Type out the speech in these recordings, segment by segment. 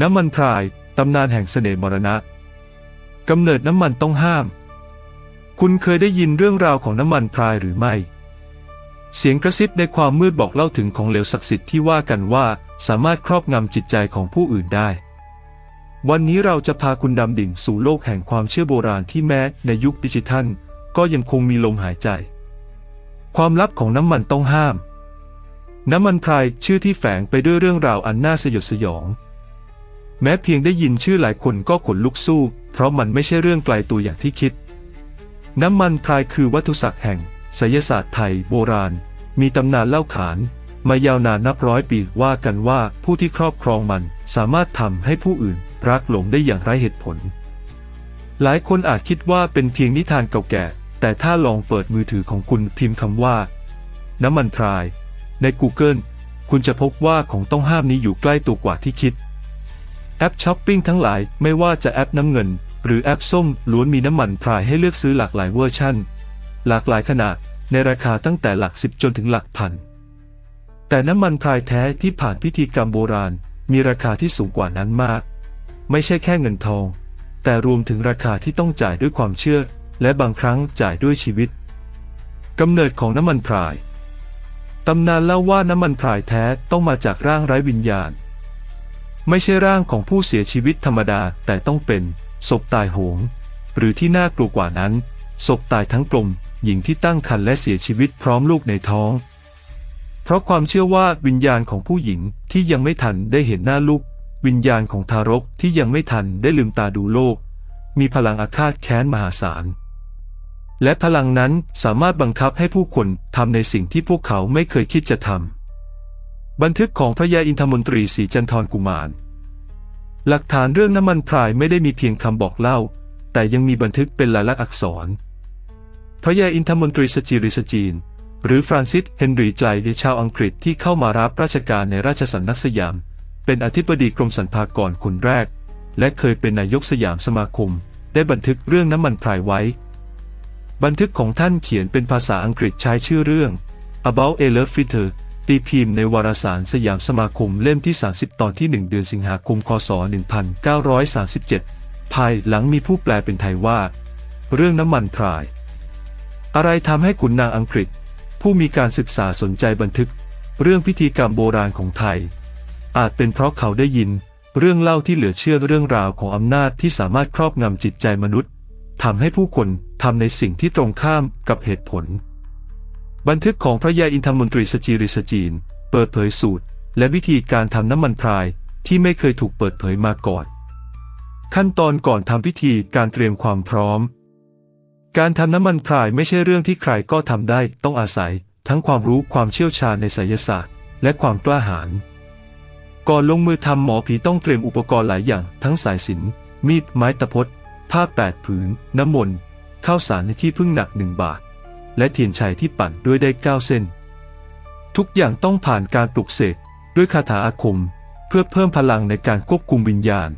น้ำมันพราย ตำนานแห่งเสน่ห์มรณะ กำเนิดน้ำมันต้องห้าม คุณเคยได้ยินเรื่องราวของน้ำมันพรายหรือไม่ เสียงกระซิบในความมืดบอกเล่าถึงของเหลวศักดิ์สิทธิ์ที่ว่ากันว่าสามารถครอบงำจิตใจของผู้อื่นได้ วันนี้เราจะพาคุณดำดิ่งสู่โลกแห่งความเชื่อโบราณที่แม้ในยุคดิจิทัล ก็ยังคงมีลมหายใจ ความลับของน้ำมันต้องห้าม น้ำมันพรายชื่อที่แฝงไปด้วยเรื่องราวอันน่าสยดสยอง แม้เพียงได้ยินชื่อหลายคนก็ขนลุกสู้ เพราะมันไม่ใช่เรื่องไกลตัวอย่างที่คิด น้ำมันพรายคือวัตถุศักดิ์แห่งไสยศาสตร์ไทยโบราณ มีตำนานเล่าขาน มายาวนานนับร้อยปีว่ากันว่าผู้ที่ครอบครองมันสามารถทำให้ผู้อื่นรักหลงได้อย่างไร้เหตุผล หลายคนอาจคิดว่าเป็นเพียงนิทานเก่าแก่ แต่ถ้าลองเปิดมือถือของคุณพิมพ์คำว่า น้ำมันพราย ใน Google คุณจะพบว่าของต้องห้ามนี้อยู่ใกล้ตัวกว่าที่คิด ปช้อปปิ้งทั้งหลายไม่ว่าจะแอปน้ำเงิน หรือแอปส้มล้วนมีน้ำมันพรายให้เลือกซื้อหลากหลายเวอร์ชันหลากหลายขนาดในราคาตั้งแต่หลักสิบจนถึงหลักพัน แต่น้ำมันพรายแท้ที่ผ่านพิธีกรรมโบราณ มีราคาที่สูงกว่านั้นมาก ไม่ใช่แค่เงินทอง แต่รวมถึงราคาที่ต้องจ่ายด้วยความเชื่อ และบางครั้งจ่ายด้วยชีวิตกำเนิดของน้ำมันพรายตำนานเล่าว่าน้ำมันพรายแท้ต้องมาจากร่างไร้วิญญาณ ไม่ใช่ร่างของผู้เสียชีวิตธรรมดาแต่ต้องเป็นศพตายโหง หรือที่น่ากลัวกว่านั้นศพตายทั้งกลม หญิงที่ตั้งครรภ์และเสียชีวิตพร้อมลูกในท้อง เพราะความเชื่อว่าวิญญาณของผู้หญิงที่ยังไม่ทันได้เห็นหน้าลูก วิญญาณของทารกที่ยังไม่ทันได้ลืมตาดูโลก มีพลังอาฆาตแค้นมหาศาล และพลังนั้นสามารถบังคับให้ผู้คนทำในสิ่งที่พวกเขาไม่เคยคิดจะทำ บันทึกของพระยาอินทมนตรีศรีจันทรกุมาร หลักฐานเรื่องน้ำมันพรายไม่ได้มีเพียงคำบอกเล่า แต่ยังมีบันทึกเป็นลายลักษณ์อักษร พระยาอินทมนตรีสจิริสจีน หรือฟรานซิสเฮนรีใจเดชาวอังกฤษที่เข้ามารับราชการในราชสำนักสยาม เป็นอธิบดีกรมสรรพากรคนแรก และเคยเป็นนายกสยามสมาคม ได้บันทึกเรื่องน้ำมันพรายไว้ บันทึกของท่านเขียนเป็นภาษาอังกฤษใช้ชื่อเรื่อง About a Love Fitter ตีพิมพ์ในวารสารสยามสมาคมเล่มที่ 30 ตอนที่ 1 เดือนสิงหาคม คศ 1937 ภายหลังมีผู้แปลเป็นไทยว่า เรื่องน้ำมันพราย อะไรทำให้ขุนนางอังกฤษ ผู้มีการศึกษาสนใจบันทึก เรื่องพิธีกรรมโบราณของไทย อาจเป็นเพราะเขาได้ยิน เรื่องเล่าที่เหลือเชื่อเรื่องราวของอำนาจที่สามารถครอบงำจิตใจมนุษย์ทำให้ผู้คนทำในสิ่งที่ตรงข้ามกับเหตุผล บันทึกของพระยาอินทมนตรีสจีริสจีน เปิดเผยสูตร และวิธีการทำน้ำมันพรายที่ไม่เคยถูกเปิดเผยมาก่อน ขั้นตอนก่อนทำพิธีการเตรียมความพร้อม การทำน้ำมันพรายไม่ใช่เรื่องที่ใครก็ทำได้ต้องอาศัย ทั้งความรู้ความเชี่ยวชาญในไสยศาสตร์ และความกล้าหาญก่อนลงมือทำหมอผีต้องเตรียมอุปกรณ์หลายอย่าง ทั้งสายสิญจนมีดไม้ตะพดผ้าแปดผืน น้ำมนต์ข้าวสารในที่พึ่งหนักหนึ่งบาท และเทียนชัยที่ปั่นด้วยได้เก้าเส้น ทุกอย่างต้องผ่านการปลุกเสกด้วยคาถาอาคม เพื่อเพิ่มพลังในการควบคุมวิญญาณ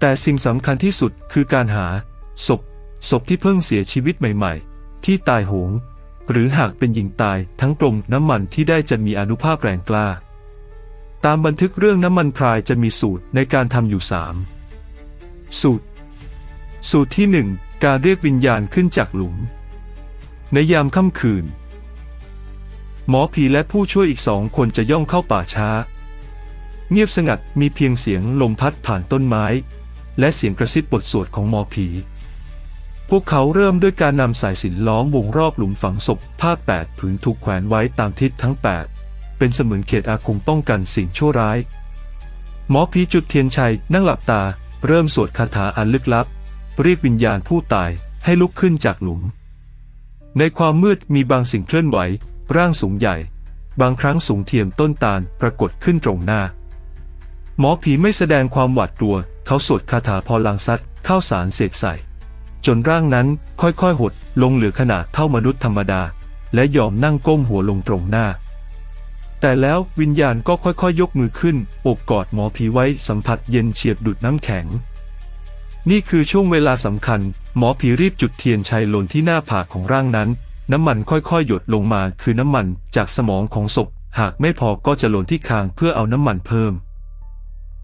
แต่สิ่งสำคัญที่สุดคือการหา ศพ ศพที่เพิ่งเสียชีวิตใหม่ ๆ ที่ตายโหง หรือหากเป็นหญิงตายทั้งกลมน้ำมันที่ได้จะมีอนุภาพแรงกล้า ตามบันทึกเรื่องน้ำมันพรายจะมีสูตรในการทำอยู่สามสูตร สูตรที่หนึ่งการเรียกวิญญาณขึ้นจากหลุม ในยามค่ำคืน หมอผีและผู้ช่วยอีกสองคนจะย่องเข้าป่าช้า เงียบสงัดมีเพียงเสียงลมพัดผ่านต้นไม้ และเสียงกระซิบบทสวดของหมอผี พวกเขาเริ่มด้วยการนำสายสินล้อมวงรอบหลุมฝังศพผ้าแปดผืนถูกแขวนไว้ตามทิศทั้งแปดเป็นเสมือนเขตอาคมป้องกันสิ่งชั่วร้าย หมอผีจุดเทียนชัยนั่งหลับตา เริ่มสวดคาถาอันลึกลับ เรียกวิญญาณผู้ตายให้ลุกขึ้นจากหลุม ในความมืดมีบางสิ่งเคลื่อนไหว ร่างสูงใหญ่ บางครั้งสูงเทียมต้นตาลปรากฏขึ้นตรงหน้า หมอผีไม่แสดงความหวาดกลัว เขาสวดคาถาพอลังซัดเข้าสารเสกใส่ จนร่างนั้นค่อยๆ หดลงเหลือขนาดเท่ามนุษย์ธรรมดา และยอมนั่งก้มหัวลงตรงหน้า แต่แล้ววิญญาณก็ค่อยๆยยกมือขึ้นอบกอดหมอผีไว้สัมผัสเย็นเฉียบดุดน้ำแข็ง นี่คือช่วงเวลาสำคัญ หมอผีรีบจุดเทียนชัยลนที่หน้าผากของร่างนั้น น้ำมันค่อยๆ หยดลงมาคือน้ำมันจากสมองของศพ หากไม่พอก็จะหล่นที่คางเพื่อเอาน้ำมันเพิ่ม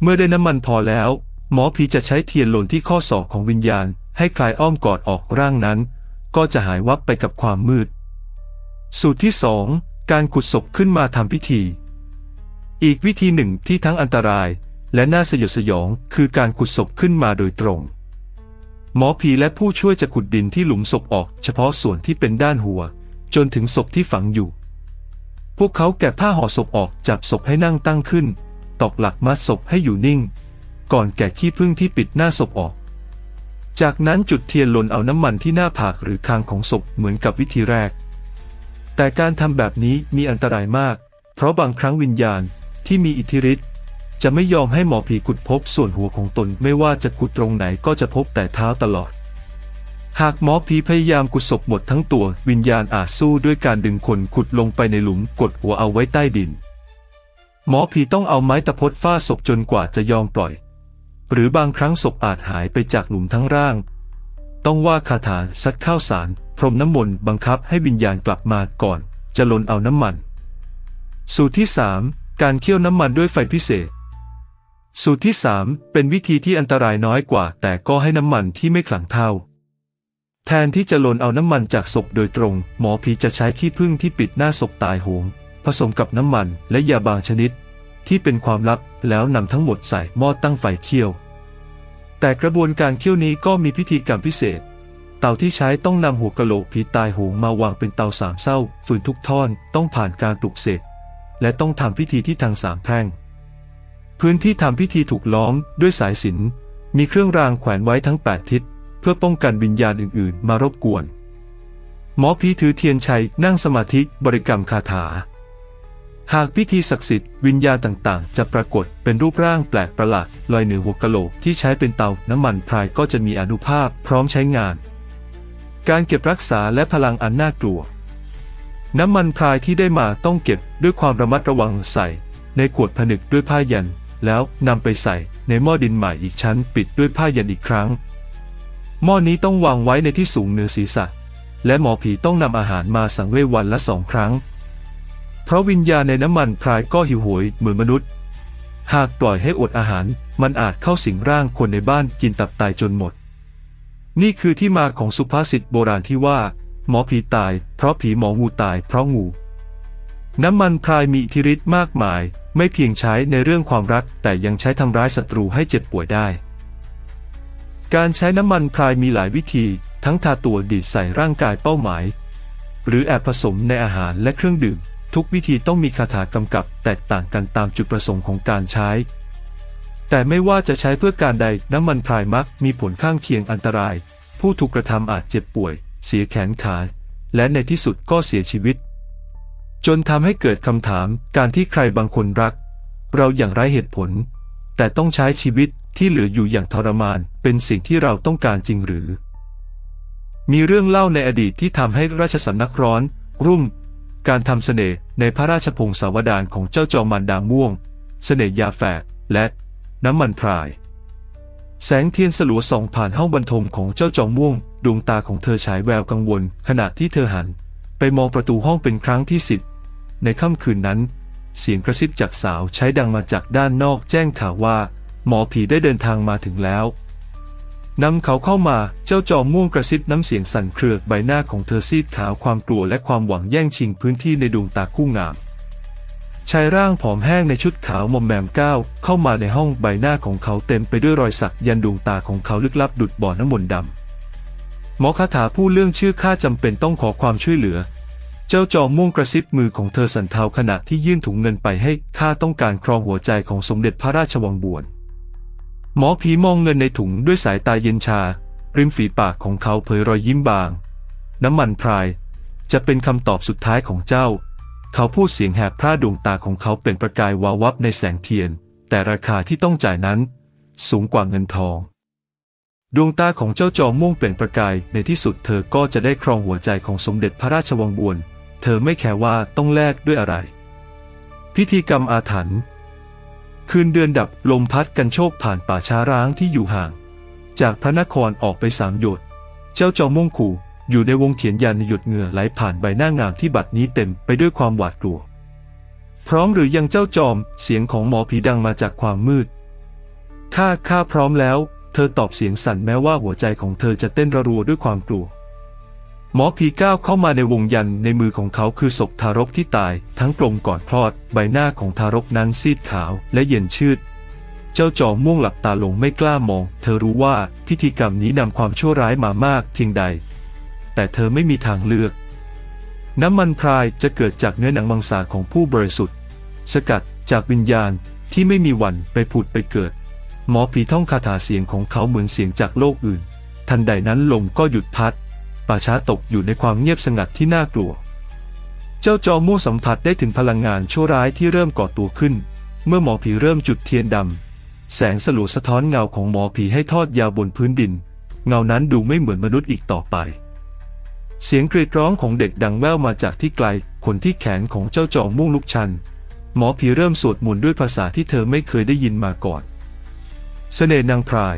เมื่อได้น้ำมันพอแล้ว หมอผีจะใช้เทียนหล่นที่ข้อศอกของวิญญาณ ให้คลายอ้อมกอดออกร่างนั้น ก็จะหายวับไปกับความมืด สูตรที่สองการขุดศพขึ้นมาทำพิธี อีกวิธีหนึ่งที่ทั้งอันตราย และน่าสยดสยองคือการขุดศพขึ้นมาโดยตรง หมอผีและผู้ช่วยจะขุดดินที่หลุมศพออกเฉพาะส่วนที่เป็นด้านหัว จนถึงศพที่ฝังอยู่ พวกเขาแกะผ้าห่อศพออกจับศพให้นั่งตั้งขึ้น ตอกหลักมัดศพให้อยู่นิ่ง ก่อนแกะขี้ผึ้งที่ปิดหน้าศพออก จากนั้นจุดเทียนลนเอาน้ำมันที่หน้าผากหรือคางของศพเหมือนกับวิธีแรก แต่การทำแบบนี้มีอันตรายมาก เพราะบางครั้งวิญญาณที่มีอิทธิฤทธิ์ จะไม่ยอมให้หมอผีขุดพบส่วนหัวของตนไม่ว่าจะขุดตรงไหนก็จะพบแต่เท้าตลอด หากหมอผีพยายามขุดศพหมดทั้งตัววิญญาณอาจสู้ด้วยการดึงคนขุดลงไปในหลุมกดหัวเอาไว้ใต้ดิน หมอผีต้องเอาไม้ตะพดฟาดศพจนกว่าจะยอมปล่อย หรือบางครั้งศพอาจหายไปจากหลุมทั้งร่าง ต้องว่าคาถาซัดข้าวสาร พรมน้ำมนต์บังคับให้วิญญาณกลับมาก่อน จะลนเอาน้ำมัน สูตรที่สามการเคี่ยวน้ำมันด้วยไฟพิเศษ สูตรที่สามเป็นวิธีที่อันตรายน้อยกว่า แต่ก็ให้น้ำมันที่ไม่ขลังเท่า แทนที่จะลนเอาน้ำมันจากศพโดยตรง หมอผีจะใช้ขี้ผึ้งที่ปิดหน้าศพตายโหงผสมกับน้ำมันและยาบางชนิด ที่เป็นความลับแล้วนำทั้งหมดใส่หม้อตั้งไฟเคี่ยว แต่กระบวนการเคี่ยวนี้ก็มีพิธีกรรมพิเศษ เตาที่ใช้ต้องนำหัวกะโหลกผีตายโหงมาวางเป็นเตาสามเศร้า ฝืนทุกท่อนต้องผ่านการปลุกเสกและต้องทำพิธีที่ทางสามแพร่ง พื้นที่ทำพิธีถูกล้อมด้วยสายสิญจนมีเครื่องรางแขวนไว้ทั้งแปดทิศ เพื่อป้องกันวิญญาณอื่นๆ มารบกวน หมอผีถือเทียนชัยนั่งสมาธิบริกรรมคาถา หากพิธีศักดิ์สิทธิ์วิญญาณต่างๆ จะปรากฏเป็นรูปร่างแปลกประหลาดลอยเหนือหัวกะโหลกที่ใช้เป็นเตาน้ำมันพรายก็จะมีอนุภาพพร้อมใช้งาน การเก็บรักษาและพลังอันน่ากลัว น้ำมันพรายที่ได้มาต้องเก็บด้วยความระมัดระวังใส่ ในขวดผนึกด้วยผ้ายัน แล้วนำไปใส่ในหม้อดินใหม่อีกชั้นปิดด้วยผ้ายันอีกครั้ง หม้อนี้ต้องวางไว้ในที่สูงเหนือศีรษะ และหมอผีต้องนำอาหารมาสังเวยวันละสองครั้ง เพราะวิญญาณในน้ำมันพรายก็หิวโหยเหมือนมนุษย์ หากปล่อยให้อดอาหารมันอาจเข้าสิงร่างคนในบ้านกินตับตายจนหมด นี่คือที่มาของสุภาษิตโบราณที่ว่า หมอผีตาย เพราะผีหมองูตายเพราะงู น้ำมันพรายมีอิทธิฤทธิ์มากมาย ไม่เพียงใช้ในเรื่องความรักแต่ยังใช้ทำร้ายศัตรูให้เจ็บป่วยได้ การใช้น้ำมันพรายมีหลายวิธี ทั้งทาตัวดีดใส่ร่างกายเป้าหมาย หรือแอบผสมในอาหารและเครื่องดื่ม ทุกวิธีต้องมีคาถากำกับแตกต่างกันตามจุดประสงค์ของการใช้ แต่ไม่ว่าจะใช้เพื่อการใดน้ำมันพรายมักมีผลข้างเคียงอันตราย ผู้ถูกกระทำอาจเจ็บป่วย เสียแขนขาและในที่สุดก็เสียชีวิต จนทำให้เกิดคำถามการที่ใครบางคนรัก เราอย่างไร้เหตุผล แต่ต้องใช้ชีวิตที่เหลืออยู่อย่างทรมานเป็นสิ่งที่เราต้องการจริงหรือ มีเรื่องเล่าในอดีตที่ทำให้ราชสำนักร้อน รุ่งการทำเสน่ห์ในพระราชพงศาวดารของเจ้าจอมมันดางม่วง เสน่ห์ยาแฝกและน้ำมันพราย แสงเทียนสลัวส่องผ่านห้องบรรทมของเจ้าจอมม่วง ดวงตาของเธอฉายแววกังวล ขณะที่เธอหัน ไปมองประตูห้องเป็นครั้งที่สิบในค่ำคืนนั้น เสียงกระซิบจากสาวใช้ดังมาจากด้านนอกแจ้งข่าวว่า หมอผีได้เดินทางมาถึงแล้วนำเขาเข้ามาเจ้าจอมม่วงกระซิบน้ำเสียงสั่นเครือใบหน้าของเธอซีดขาวความกลัวและความหวังแย่งชิงพื้นที่ในดวงตาคู่งามชายร่างผอมแห้งในชุดขาวมอมแมมก้าวเข้ามาในห้องใบหน้าของเขาเต็มไปด้วยรอยสักยันดวงตาของเขาลึกลับดุดบ่อน้ำมนต์ดำ หมอคาถาพูดเรื่องชื่อข้าจำเป็นต้องขอความช่วยเหลือ เจ้าจอมม่วงกระซิบมือของเธอสันเทาขณะที่ยื่นถุงเงินไปให้ข้าต้องการครองหัวใจของสมเด็จพระราชวังบวรหมอผีมองเงินในถุงด้วยสายตาเย็นชา ริมฝีปากของเขาเผยรอยยิ้มบาง น้ำมันพราย จะเป็นคำตอบสุดท้ายของเจ้า เขาพูดเสียงแหบพร่าดวงตาของเขาเป็นประกายวาววับในแสงเทียน แต่ราคาที่ต้องจ่ายนั้น สูงกว่าเงินทอง ดวงตาของเจ้าจอมม่วงเปล่งประกาย ในที่สุดเธอก็จะได้ครองหัวใจของสมเด็จพระราชวังบวรเธอไม่แคร์ว่าต้องแลกด้วยอะไร พิธีกรรมอาถรรพ์ คืนเดือนดับลมพัดกันโชคผ่านป่าช้าร้างที่อยู่ห่าง จากพระนครออกไปสามหยด เจ้าจอมม่วงขู่อยู่ในวงเขียนยันหยดเหงื่อไหลผ่านใบหน้างามที่บัดนี้เต็มไปด้วยความหวาดกลัว พร้อมหรือยังเจ้าจอม เสียงของหมอผีดังมาจากความมืด ข้าข้าพร้อมแล้ว เธอตอบเสียงสั่นแม้ว่าหัวใจของเธอจะเต้นระรัวด้วยความกลัว หมอผีก้าวเข้ามาในวงยันในมือของเขาคือศพทารกที่ตาย ทั้งกลมก่อนคลอด ใบหน้าของทารกนั้นซีดขาวและเย็นชืด เจ้าจอมม่วงหลับตาลงไม่กล้ามอง เธอรู้ว่าพิธีกรรมนี้นำความชั่วร้ายมามากเพียงใด แต่เธอไม่มีทางเลือก น้ำมันพรายจะเกิดจากเนื้อหนังมังสาของผู้บริสุทธิ์ สกัดจากวิญญาณที่ไม่มีวันไปผุดไปเกิด หมอผีท่องคาถาเสียงของเขาเหมือนเสียงจากโลกอื่น ทันใดนั้นลมก็หยุดพัด ป่าช้าตกอยู่ในความเงียบสงัดที่น่ากลัว เจ้าจอม่งสัมผัสได้ถึงพลังงานชั่วร้ายที่เริ่มก่อตัวขึ้น เมื่อหมอผีเริ่มจุดเทียนดำ แสงสลัวสะท้อนเงาของหมอผีให้ทอดยาวบนพื้นดิน เงานั้นดูไม่เหมือนมนุษย์อีกต่อไป เสียงกรีดร้องของเด็กดังแว่วมาจากที่ไกลขนที่แขนของเจ้าจอม่งลุกชัน หมอผีเริ่มสวดมนต์ด้วยภาษาที่เธอไม่เคยได้ยินมาก่อน เสน่ห์นางพราย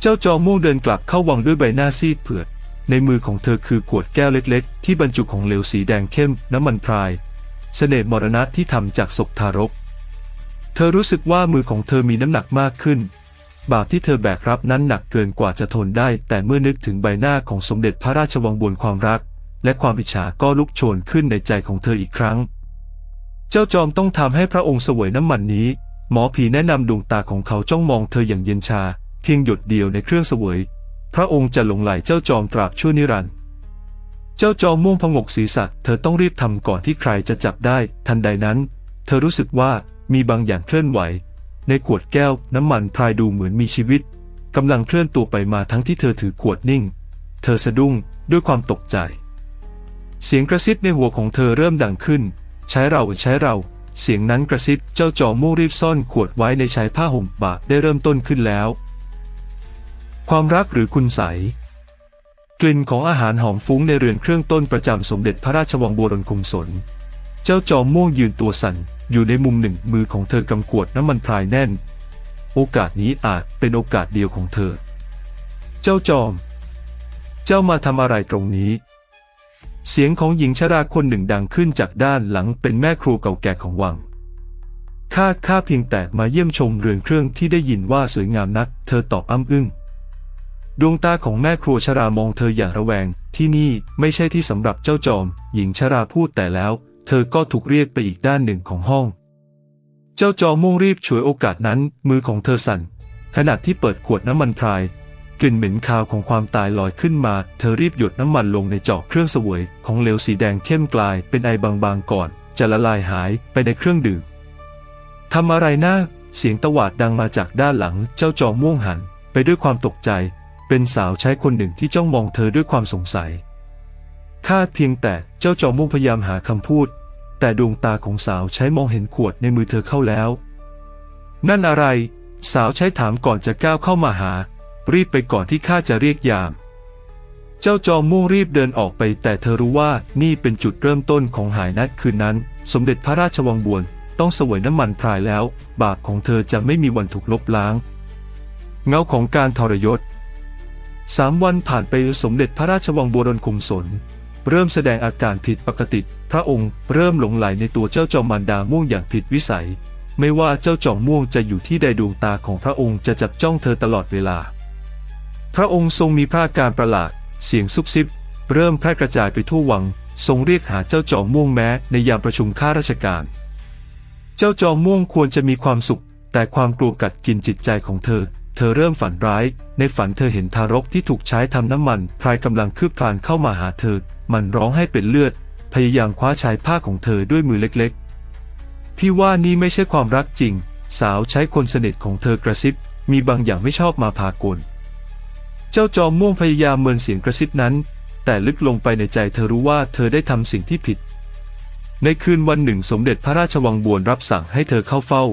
เจ้าจอม่วงเดินกลับเข้าวังด้วยใบหน้าซีดเผือด ในมือของเธอคือขวดแก้วเล็กๆ ที่บรรจุของเหลวสีแดงเข้มน้ำมันพราย เสน่ห์มรณะที่ทำจากศพทารก เธอรู้สึกว่ามือของเธอมีน้ำหนักมากขึ้น บาปที่เธอแบกรับนั้นหนักเกินกว่าจะทนได้ แต่เมื่อนึกถึงใบหน้าของสมเด็จพระราชวังบนความรัก และความอิจฉาก็ลุกโชนขึ้นในใจของเธออีกครั้ง เจ้าจอมต้องทำให้พระองค์เสวยน้ำมันนี้ หมอผีแนะนำดวงตาของเขาจ้องมองเธออย่างเย็นชา เพียงหยดเดียวในเครื่องเสวย พระองค์จะหลงไหลเจ้าจอมตราบชั่วนิรันดร์เจ้าจอมม่วงพงกศีรษะเธอต้องรีบทำก่อนที่ใครจะจับได้ ทันใดนั้น เธอรู้สึกว่ามีบางอย่างเคลื่อนไหว ในขวดแก้วน้ำมันพรายดูเหมือนมีชีวิตกำลังเคลื่อนตัวไปมาทั้งที่เธอถือขวดนิ่ง เธอสะดุ้งด้วยความตกใจ เสียงกระซิบในหัวของเธอเริ่มดังขึ้น ใช้เราใช้เรา เสียงนั้นกระซิบเจ้าจอมม่รีบซ่อนขวดไว้ในชายผ้าห่มบาได้เริ่มต้นขึ้นแล้ว ความรักหรือคุณใส กลิ่นของอาหารหอมฟุ้งในเรือนเครื่องต้นประจำสมเด็จพระราชวังบัวรนคงสน เจ้าจอมม่วงยืนตัวสั่น อยู่ในมุมหนึ่งมือของเธอกำกวดน้ำมันพรายแน่น โอกาสนี้อาจเป็นโอกาสเดียวของเธอ เจ้าจอม เจ้ามาทำอะไรตรงนี้ เสียงของหญิงชราคนหนึ่งดังขึ้นจากด้านหลังเป็นแม่ครัวเก่าแก่ของวัง ข้าข้าเพียงแต่มาเยี่ยมชมเรือนเครื่องที่ได้ยินว่าสวยงามนัก เธอตอบอ้ำอึ้ง ดวงตาของแม่ครัวชรามองเธออย่างระแวง ที่นี่ไม่ใช่ที่สำหรับเจ้าจอม หญิงชราพูดแต่แล้ว เธอก็ถูกเรียกไปอีกด้านหนึ่งของห้อง เจ้าจอมม่งรีบฉวยโอกาสนั้น มือของเธอสั่นขณะที่เปิดขวดน้ำมันพราย กลิ่นเหม็นคาวของความตายลอยขึ้นมา เธอรีบหยดน้ำมันลงในจอกเครื่องเสวย ของเหลวสีแดงเข้มกลายเป็นไอบางๆก่อน จะละลายหายไปในเครื่องดื่มทำอะไรนะเสียงตวาดดังมาจากด้านหลังเจ้าจอมม่วงหัน ไปด้วยความตกใจ เป็นสาวใช้คนหนึ่งที่จ้องมองเธอด้วยความสงสัยข้าเพียงแต่เจ้าจอมม่วงพยายามหาคำพูด แต่ดวงตาของสาวใช้มองเห็นขวดในมือเธอเข้าแล้ว นั่นอะไร สาวใช้ถามก่อนจะก้าวเข้ามาหา รีบไปก่อนที่ข้าจะเรียกยาม เจ้าจอมม่วงรีบเดินออกไป แต่เธอรู้ว่านี่เป็นจุดเริ่มต้นของหายนัดคืนนั้น สมเด็จพระราชวังบวนต้องเสวยน้ำมันพรายแล้ว บาปของเธอจะไม่มีวันถูกลบล้าง เงาของการทรยศสามวันผ่านไปสมเด็จพระราชวังบวรนคุมสน เริ่มแสดงอาการผิดปกติ พระองค์เริ่มหลงไหลในตัวเจ้าจอมมารดาม่วงอย่างผิดวิสัย ไม่ว่าเจ้าจอมม่วงจะอยู่ที่ใดดวงตาของพระองค์จะจับจ้องเธอตลอดเวลา ระองค์ทรงมีพระอาการประหลาด เสียงซุบซิบ เริ่มแพร่กระจายไปทั่ววัง ทรงเรียกหาเจ้าจอมม่วงแม้ในยามประชุมข้าราชการ เจ้าจอมม่วงควรจะมีความสุข แต่ความกลัวกัดกินจิตใจของเธอ เธอเริ่มฝันร้าย ในฝันเธอเห็นทารกที่ถูกใช้ทำน้ำมันพรายกำลังคืบคลานเข้ามาหาเธอ มันร้องให้เป็นเลือด พยายามคว้าชายผ้าของเธอด้วยมือเล็กๆ พี่ว่านี่ไม่ใช่ความรักจริง สาวใช้คนสนิทของเธอกระซิบ มีบางอย่างไม่ชอบมาพากล จ้าจอมม่วงพยายามเมินเสียงกระซิบนั้น แต่ลึกลงไปในใจเธอรู้ว่าเธอได้ทำสิ่งที่ผิด ในคืนวันหนึ่งสมเด็จพระราชวังบวนรับสั่งให้เธอเข้าเฝ้า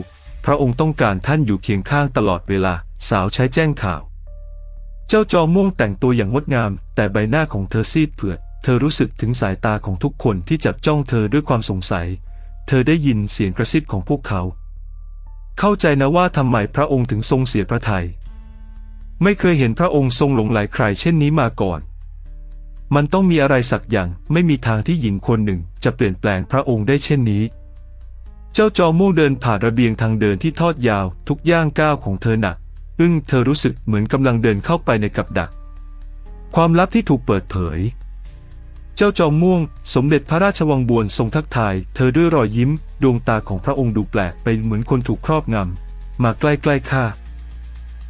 พระองค์ต้องการท่านอยู่เคียงข้างตลอดเวลา สาวใช้แจ้งข่าว เจ้าจอมม่วงแต่งตัวอย่างงดงาม แต่ใบหน้าของเธอซีดเผือด เธอรู้สึกถึงสายตาของทุกคนที่จับจ้องเธอด้วยความสงสัย เธอได้ยินเสียงกระซิบของพวกเขา เข้าใจนะว่าทำไมพระองค์ถึงทรงเสียพระทยัย ไม่เคยเห็นพระองค์ทรงหลงไหลใครเช่นนี้มาก่อน มันต้องมีอะไรสักอย่างไม่มีทางที่หญิงคนหนึ่งจะเปลี่ยนแปลงพระองค์ได้เช่นนี้ เจ้าจอมู่เดินผ่านระเบียงทางเดินที่ทอดยาวทุกย่างก้าวของเธอหนัก อึ้งเธอรู้สึกเหมือนกำลังเดินเข้าไปในกับดัก ความลับที่ถูกเปิดเผย เจ้าจอมม่วง สมเด็จพระราชวังบวนทรงทักทาย เธอด้วยรอยยิ้ม ดวงตาของพระองค์ดูแปลกไปเหมือนคนถูกครอบงำมาใกล้ๆข้า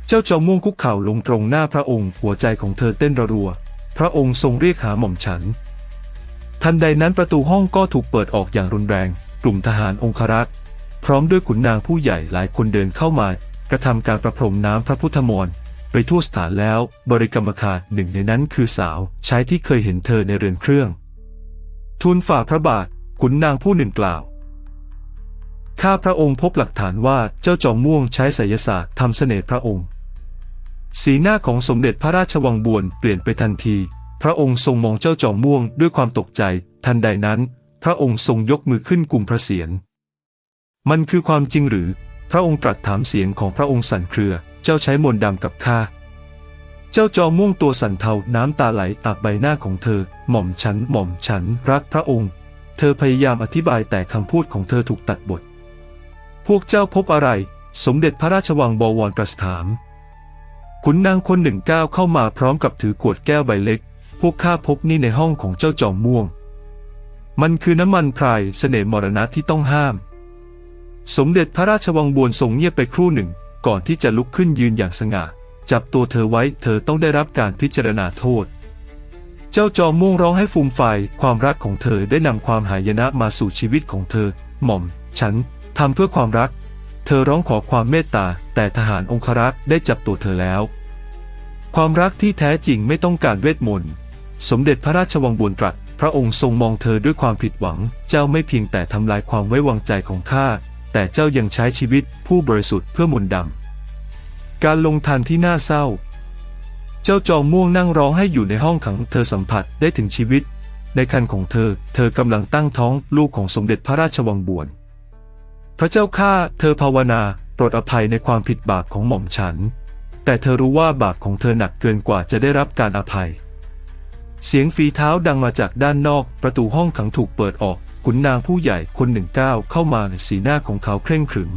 เจ้าจอมม่วงคุกเข่าลงตรงหน้าพระองค์หัวใจของเธอเต้นระรัว พระองค์ทรงเรียกหาหม่อมฉัน ทันใดนั้นประตูห้องก็ถูกเปิดออกอย่างรุนแรง กลุ่มทหารองครักษ์พร้อมด้วยขุนนางผู้ใหญ่หลายคนเดินเข้ามา กระทำการประพรมน้ำพระพุทธมนต์ไปทั่วสถานแล้ว บริกรรมคาหนึ่งในนั้นคือสาวใช้ที่เคยเห็นเธอในเรือนเครื่อง ทูลฝ่าพระบาทขุนนางผู้หนึ่งกล่าวข้าพระองค์พบหลักฐานว่าเจ้าจอมม่วงใช้ไสยศาสตร์ทำเสน่ห์พระองค์ สีหน้าของสมเด็จพระราชวังบวนเปลี่ยนไปทันที พระองค์ทรงมองเจ้าจอมม่วงด้วยความตกใจ ทันใดนั้น พระองค์ทรงยกมือขึ้นกุมพระเศียร มันคือความจริงหรือ พระองค์ตรัสถามเสียงของพระองค์สั่นเครือ เจ้าใช้มนต์ดำกับข้า เจ้าจอมม่วงตัวสั่นเทาน้ำตาไหลอาบใบหน้าของเธอ หม่อมฉัน หม่อมฉัน รักพระองค์ เธอพยายามอธิบายแต่คำพูดของเธอถูกตัดบท พวกเจ้าพบอะไร สมเด็จพระราชวังบวรตรัสถาม ขุนนางคนหนึ่งก้าวเข้ามาพร้อมกับถือขวดแก้วใบเล็ก พวกข้าพบนี่ในห้องของเจ้าจอมม่วง มันคือน้ำมันพรายเสน่ห์มรณะที่ต้องห้าม สมเด็จพระราชวังบวนทรงเงียบไปครู่หนึ่ง ก่อนที่จะลุกขึ้นยืนอย่างสง่า จับตัวเธอไว้เธอต้องได้รับการพิจารณาโทษ เจ้าจอมม่วงร้องให้ฟูมไฟความรักของเธอได้นำความหายนะมาสู่ชีวิตของเธอ หม่อม ฉันทำเพื่อความรัก เธอร้องขอความเมตตาแต่ทหารองครักษ์ได้จับตัวเธอแล้ว ความรักที่แท้จริงไม่ต้องการเวทมนต์ สมเด็จพระราชวังบวนตรัสพระองค์ทรงมองเธอด้วยความผิดหวัง เจ้าไม่เพียงแต่ทำลายความไว้วางใจของข้า แต่เจ้ายังใช้ชีวิตผู้บริสุทธิ์เพื่อมนต์ดำ การลงทันที่น่าเศร้า เจ้าจอมม่วงนั่งร้องให้อยู่ในห้องขังเธอสัมผัสได้ถึงชีวิต ในคันของเธอ เธอกำลังตั้งท้องลูกของสมเด็จพระราชวังบวน พระเจ้าข้าเธอภาวนาโปรดอภัยในความผิดบาปของหม่อมฉัน แต่เธอรู้ว่าบาปของเธอหนักเกินกว่าจะได้รับการอภัย เสียงฝีเท้าดังมาจากด้านนอก ประตูห้องขังถูกเปิดออกขุนนางผู้ใหญ่คนหนึ่งก้าวเข้ามาสีหน้าของเขาเคร่งขรึม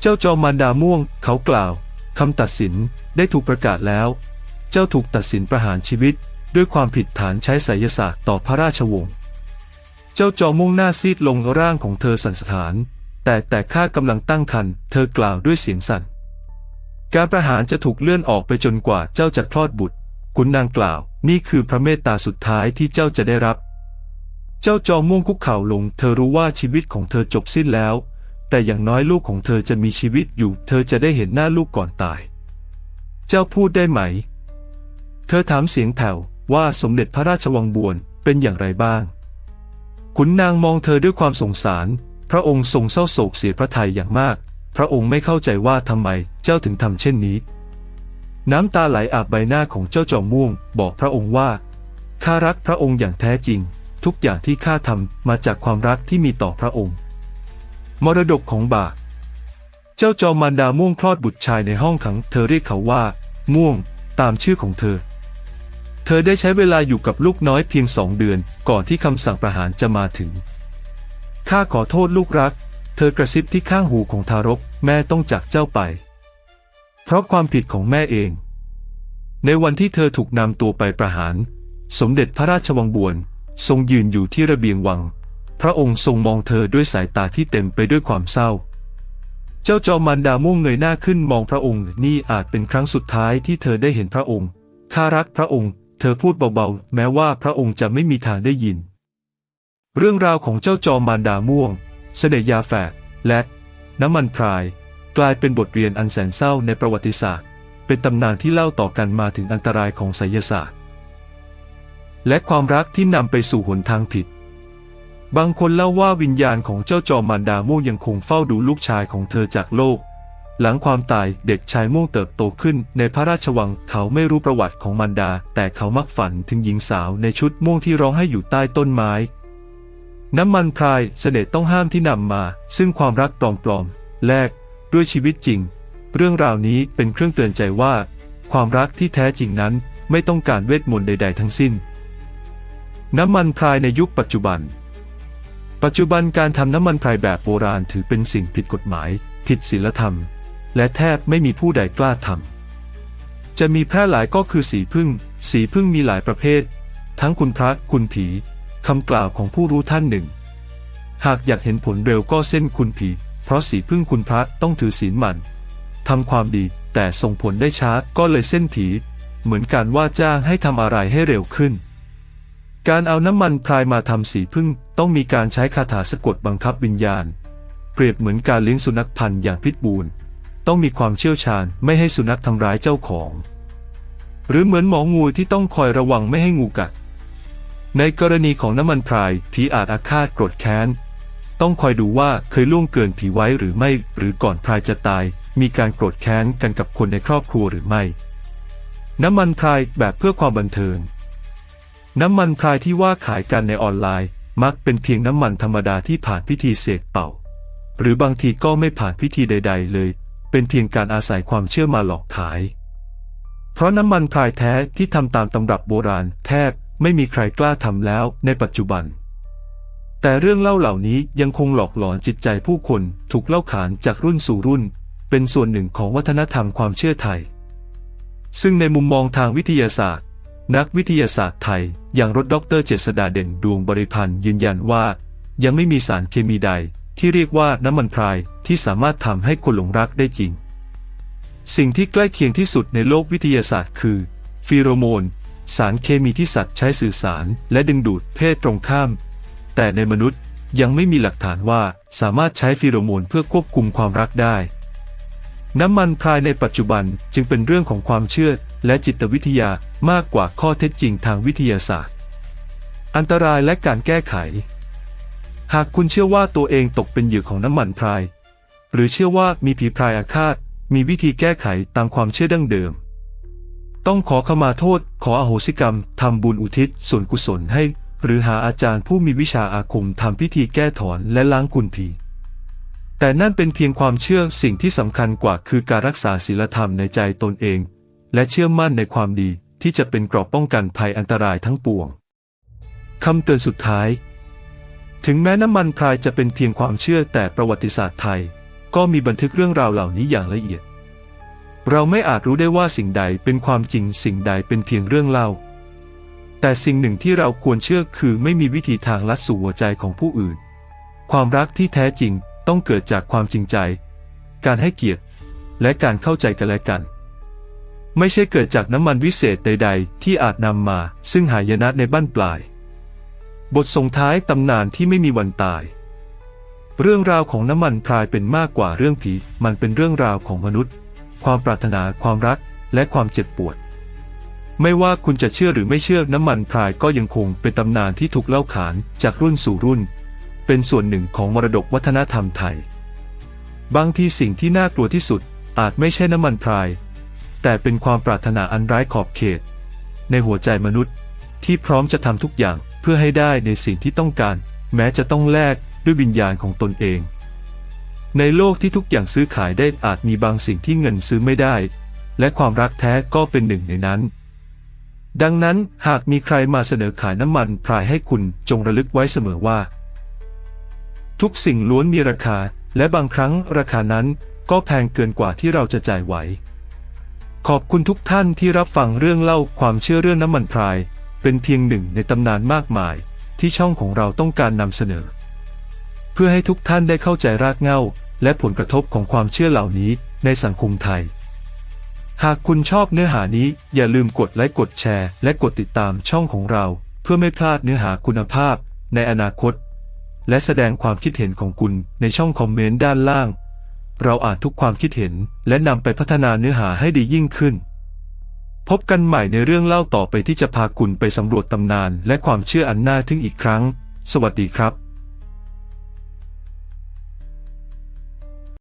เจ้าจอมมารดาม่วง เขากล่าวคำตัดสินได้ถูกประกาศแล้ว เจ้าถูกตัดสินประหารชีวิต ด้วยความผิดฐานใช้ไสยศาสตร์ต่อพระราชวงศ์ เจ้าจอมม่วงหน้าซีดลงร่างของเธอสันสะท้าน แต่แต่ข้ากำลังตั้งครรภ์เธอกล่าวด้วยเสียงสั่น การประหารจะถูกเลื่อนออกไปจนกว่าเจ้าจะคลอดบุตรขุนนางกล่าว นี่คือพระเมตตาสุดท้ายที่เจ้าจะได้รับ เจ้าจอมม่วงคุกเข่าลง เธอรู้ว่าชีวิตของเธอจบสิ้นแล้ว แต่อย่างน้อยลูกของเธอจะมีชีวิตอยู่ เธอจะได้เห็นหน้าลูกก่อนตาย เจ้าพูดได้ไหม เธอถามเสียงแผ่วว่าสมเด็จพระราชวังบวนเป็นอย่างไรบ้างขุนนางมองเธอด้วยความสงสาร พระองค์ทรงเศร้าโศกเสียพระทัยอย่างมาก พระองค์ไม่เข้าใจว่าทำไมเจ้าถึงทำเช่นนี้ น้ำตาไหลอาบใบหน้าของเจ้าจอมม่วง บอกพระองค์ว่าข้ารักพระองค์อย่างแท้จริง ทุกอย่างที่ข้าทำมาจากความรักที่มีต่อพระองค์ มรดกของบาปเจ้าจอมมารดาม่วงคลอดบุตรชายในห้องขัง เธอเรียกเขาว่า ม่วง ตามชื่อของเธอ เธอได้ใช้เวลาอยู่กับลูกน้อยเพียงสองเดือนก่อนที่คำสั่งประหารจะมาถึง ข้าขอโทษลูกรัก เธอกระซิบที่ข้างหูของทารก แม่ต้องจากเจ้าไป เพราะความผิดของแม่เอง ในวันที่เธอถูกนำตัวไปประหาร สมเด็จพระราชวังบวนทรงยืนอยู่ที่ระเบียงวัง พระองค์ทรงมองเธอด้วยสายตาที่เต็มไปด้วยความเศร้า เจ้าจอมมันดาม่วงเงยหน้าขึ้นมองพระองค์ นี่อาจเป็นครั้งสุดท้ายที่เธอได้เห็นพระองค์ข้ารักพระองค์ เธอพูดเบาๆ แม้ว่าพระองค์จะไม่มีทางได้ยิน เรื่องราวของเจ้าจอมมารดาม่วง เสนยาแฝดและน้ำมันพราย กลายเป็นบทเรียนอันแสนเศร้าในประวัติศาสตร์ เป็นตำนานที่เล่าต่อกันมาถึงอันตรายของไสยศาสตร์ และความรักที่นำไปสู่หนทางผิด บางคนเล่าว่าวิญญาณของเจ้าจอมมารดาม่วงยังคงเฝ้าดูลูกชายของเธอจากโลก หลังความตายเด็กชายม่วงเติบโตขึ้น ในพระราชวังเขาไม่รู้ประวัติของมารดา แต่เขามักฝันถึงหญิงสาวในชุดม่วงที่ร้องให้อยู่ใต้ต้นไม้ น้ำมันพรายเสน่ห์ต้องห้ามที่นำมา ซึ่งความรักปลอมๆแลกด้วยชีวิตจริง เรื่องราวนี้เป็นเครื่องเตือนใจว่า ความรักที่แท้จริงนั้นไม่ต้องการเวทมนต์ใด ๆ ทั้งสิ้น น้ำมันพรายในยุคปัจจุบัน ปัจจุบันการทำน้ำมันพรายแบบโบราณถือเป็นสิ่งผิดกฎหมาย ผิดศีลธรรม และแทบไม่มีผู้ใดกล้าทำจะมีแพร่หลายก็คือสีพึ่ง สีพึ่งมีหลายประเภท ทั้งคุณพระคุณผี คำกล่าวของผู้รู้ท่านหนึ่ง หากอยากเห็นผลเร็วก็เส้นคุณผี เพราะสีพึ่งคุณพระต้องถือศีลหมันทำความดีแต่ส่งผลได้ช้าก็เลยเส้นผี เหมือนการว่าจ้างให้ทำอะไรให้เร็วขึ้น การเอาน้ำมันพรายมาทำสีพึ่งต้องมีการใช้คาถาสะกดบังคับวิญญาณ เปรียบเหมือนการเลี้ยงสุนัขพันธุ์อย่างพิษบูรณ์ต้องมีความเชี่ยวชาญไม่ให้สุนัขทำร้ายเจ้าของ หรือเหมือนหมองูที่ต้องคอยระวังไม่ให้งูกัด ในกรณีของน้ำมันพรายผีอาจอาฆาตโกรธแค้น ต้องคอยดูว่าเคยล่วงเกินผีไว้หรือไม่ หรือก่อนพรายจะตาย มีการโกรธแค้นกันกับคนในครอบครัวหรือไม่ น้ำมันพรายแบบเพื่อความบันเทิง น้ำมันพรายที่ว่าขายกันในออนไลน์ มักเป็นเพียงน้ำมันธรรมดาที่ผ่านพิธีเสกเป่า หรือบางทีก็ไม่ผ่านพิธีใด ๆ เลย เป็นเพียงการอาศัยความเชื่อมาหลอกขาย เพราะน้ำมันพรายแท้ที่ทำตามตำรับโบราณแทบ ไม่มีใครกล้าทำแล้วในปัจจุบัน แต่เรื่องเล่าเหล่านี้ยังคงหลอกหลอนจิตใจผู้คนถูกเล่าขานจากรุ่นสู่รุ่น เป็นส่วนหนึ่งของวัฒนธรรมความเชื่อไทย ซึ่งในมุมมองทางวิทยาศาสตร์ นักวิทยาศาสตร์ไทย อย่างรถดรเจษดาเด่นดวงบริพันธ์ยืนยันว่า ยังไม่มีสารเคมีใดที่เรียกว่าน้ำมันพรายที่สามารถทำให้คนหลงรักได้จริง สิ่งที่ใกล้เคียงที่สุดในโลกวิทยาศาสตร์คือฟีโรโมน สารเคมีที่สัตว์ใช้สื่อสารและดึงดูดเพศตรงข้าม แต่ในมนุษย์ยังไม่มีหลักฐานว่าสามารถใช้ฟีโรโมนเพื่อควบคุมความรักได้ น้ำมันพรายในปัจจุบันจึงเป็นเรื่องของความเชื่อและจิตวิทยามากกว่าข้อเท็จจริงทางวิทยาศาสตร์ อันตรายและการแก้ไข หากคุณเชื่อว่าตัวเองตกเป็นเหยื่อของน้ำมันพราย หรือเชื่อว่ามีผีพรายอาฆาต มีวิธีแก้ไขตามความเชื่อดั้งเดิม ต้องขอขมาโทษ ขออโหสิกรรม ทำบุญอุทิศส่วนกุศลให้ หรือหาอาจารย์ผู้มีวิชาอาคมทำพิธีแก้ถอนและล้างคุณผีแต่นั่นเป็นเพียงความเชื่อสิ่งที่สำคัญกว่าคือการรักษาศีลธรรมในใจตนเอง และเชื่อมั่นในความดีที่จะเป็นเกราะป้องกันภัยอันตรายทั้งปวงคำเตือนสุดท้าย ถึงแม้น้ำมันพรายจะเป็นเพียงความเชื่อแต่ประวัติศาสตร์ไทย ก็มีบันทึกเรื่องราวเหล่านี้อย่างละเอียด เราไม่อาจรู้ได้ว่าสิ่งใดเป็นความจริงสิ่งใดเป็นเพียงเรื่องเล่า แต่สิ่งหนึ่งที่เราควรเชื่อคือไม่มีวิธีทางลัดสู่หัวใจของผู้อื่น ความรักที่แท้จริงต้องเกิดจากความจริงใจ การให้เกียรติ และการเข้าใจกันและกัน ไม่ใช่เกิดจากน้ำมันวิเศษใด ๆ ที่อาจนำมา ซึ่งหายนะในบ้านปลาย บทส่งท้ายตำนานที่ไม่มีวันตาย เรื่องราวของน้ำมันพรายเป็นมากกว่าเรื่องผีมันเป็นเรื่องราวของมนุษย์ ความปรารถนาความรัก และความเจ็บปวด ไม่ว่าคุณจะเชื่อหรือไม่เชื่อน้ำมันพรายก็ยังคงเป็นตำนานที่ถูกเล่าขานจากรุ่นสู่รุ่น เป็นส่วนหนึ่งของมรดกวัฒนธรรมไทย บางทีสิ่งที่น่ากลัวที่สุดอาจไม่ใช่น้ำมันพราย แต่เป็นความปรารถนาอันร้ายขอบเขต ในหัวใจมนุษย์ที่พร้อมจะทำทุกอย่างเพื่อให้ได้ในสิ่งที่ต้องการ แม้จะต้องแลกด้วยวิญญาณของตนเอง ในโลกที่ทุกอย่างซื้อขายได้อาจมีบางสิ่งที่เงินซื้อไม่ได้ และความรักแท้ก็เป็นหนึ่งในนั้น ดังนั้นหากมีใครมาเสนอขายน้ำมันพรายให้คุณจงระลึกไว้เสมอว่า ทุกสิ่งล้วนมีราคา และบางครั้งราคานั้นก็แพงเกินกว่าที่เราจะจ่ายไหว ขอบคุณทุกท่านที่รับฟังเรื่องเล่าความเชื่อเรื่องน้ำมันพราย เป็นเพียงหนึ่งในตำนานมากมาย ที่ช่องของเราต้องการนำเสนอ พื่อให้ทุกท่านได้เข้าใจรากเหง้า และผลกระทบของความเชื่อเหล่านี้ในสังคมไทย หากคุณชอบเนื้อหานี้อย่าลืมกดไลค์กดแชร์ และกดติดตามช่องของเรา เพื่อไม่พลาดเนื้อหาคุณภาพ ในอนาคต และแสดงความคิดเห็นของคุณในช่องคอมเมนต์ด้านล่าง เราอ่านทุกความคิดเห็น และนำไปพัฒนาเนื้อหาให้ดียิ่งขึ้น พบกันใหม่ในเรื่องเล่าต่อไปที่จะพาคุณไปสำรวจตำนาน และความเชื่ออันน่าทึ่งอีกครั้ง สวัสดีครับ